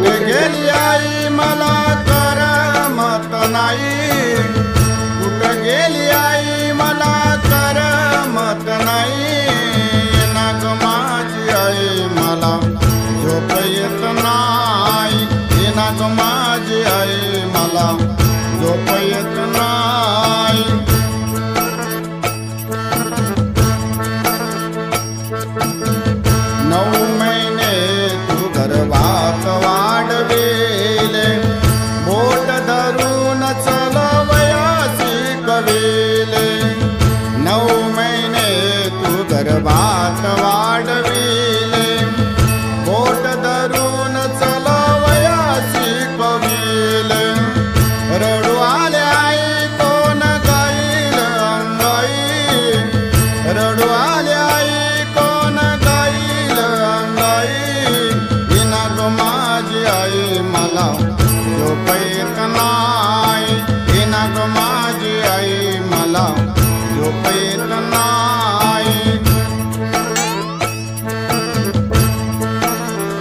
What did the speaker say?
गेली आई मला तर मत नाही. कुठं गेली आई मला तर मत नाही. नाग माझी आई मला झोप येत नाही. नाग माझी आई मला झोप नाही. नऊ वाढविले नऊ महिने तू गर्भात वाढविले. पोट धरून चलवया शिकविले रडू आल्या कोण गाईल अंगाई. रडू नाही